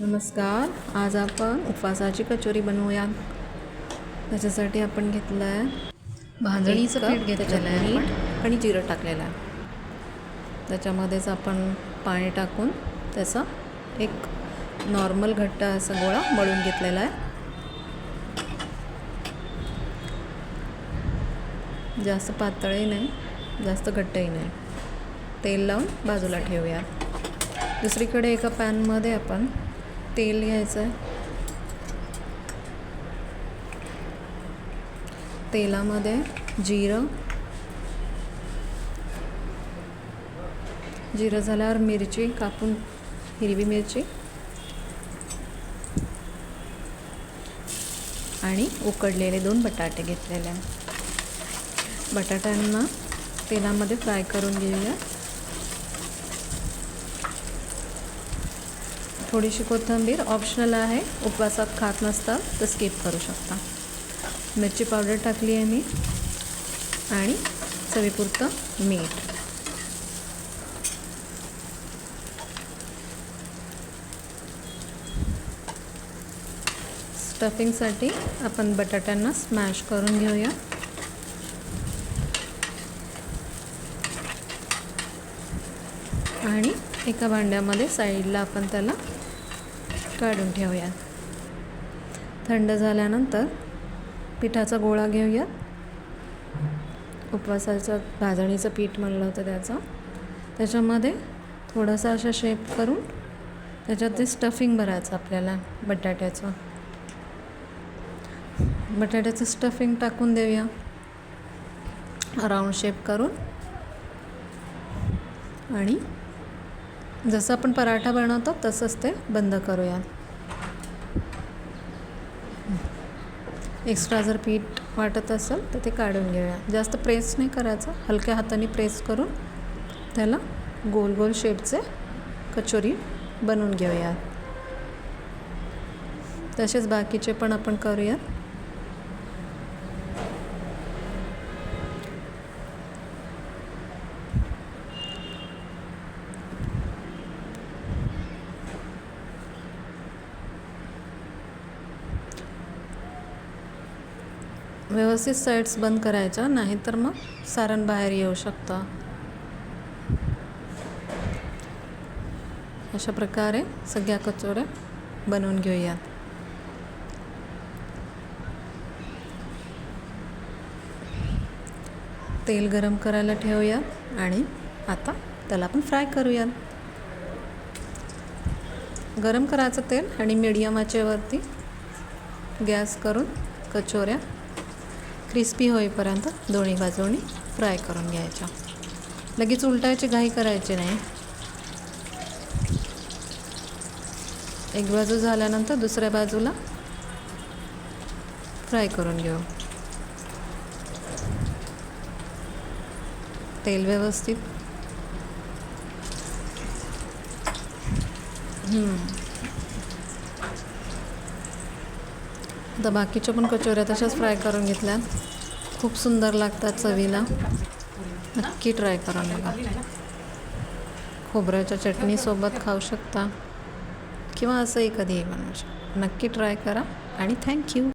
नमस्कार आज आपण उपवासाची कचोरी बनवूया. त्याच्यासाठी आपण घेतलं आहे भाजणीचं पीठ घेतलेलं आहे आणि जिरं टाकलेलं आहे. त्याच्यामध्येच आपण पाणी टाकून त्याचा एक नॉर्मल घट्ट असा गोळा मळून घेतलेला आहे. जास्त पातळही नाही जास्त घट्टही नाही. तेल लावून बाजूला ठेवूया. दुसरीकडे एका पॅनमध्ये आपण तेल घ्यायचं आहे. तेलामध्ये जिरं. जिरं झाल्यावर मिरची कापून हिरवी मिरची. आणि उकडलेले दोन बटाटे घेतलेले आहे. बटाट्यांना तेलामध्ये फ्राय करून घेऊया. थोडीशी कोथिंबीर ऑप्शनल आहे. उपवासात खात नसता तर स्किप करू शकता. मिरची पावडर टाकली आहे मी. आणि चवीपुरतं मीठ. स्टफिंगसाठी आपण बटाट्यांना स्मॅश करून घेऊया. आणि एका भांड्यामध्ये साईडला आपण त्याला काढून ठेवूया. थंड झाल्यानंतर पिठाचा गोळा घेऊया. उपवासाचं भाजणीचं पीठ म्हणलं होतं त्याचं. त्याच्यामध्ये थोडासा असं शेप करून त्याच्यात ते स्टफिंग भरायचं आपल्याला बटाट्याचं. बटाट्याचं स्टफिंग टाकून देऊया. राऊंड शेप करून. आणि जसं आपण पराठा बनवतो तसंच ते बंद करूया. एक्स्ट्रा जर पीठ वाटत असेल तर ते काढून घेऊया. जास्त प्रेस नाही करायचं. हलक्या हाताने प्रेस करून त्याला गोल गोल शेपचे कचोरी बनवून घेऊया. तसेच बाकीचे पण आपण करूया व्यवस्थित साईड्स बंद करायच्या नाहीतर मग सारण बाहेर येऊ शकता. अशा प्रकारे सगळ्या कचोऱ्या बनवून घेऊयात. तेल गरम करायला ठेवूयात आणि आता त्याला आपण फ्राय करूयात. गरम करायचं तेल आणि मिडियम आचेवरती गॅस करून कचोऱ्या क्रिस्पी होईपर्यंत दोन्ही बाजूनी फ्राय करून घ्यायच्या. लगेच उलटायची घाई करायची नाही. एक बाजू झाल्यानंतर दुसऱ्या बाजूला फ्राय करून घेऊ. तेल व्यवस्थित. आता बाकीच्या पण कचोऱ्या तशाच फ्राय करून घेतल्या. खूप सुंदर लागतात चवीला. नक्की ट्राय करून बघा. खोबऱ्याच्या चटणीसोबत खाऊ शकता. किंवा असंही कधीही बनवू शकता. नक्की ट्राय करा आणि थँक्यू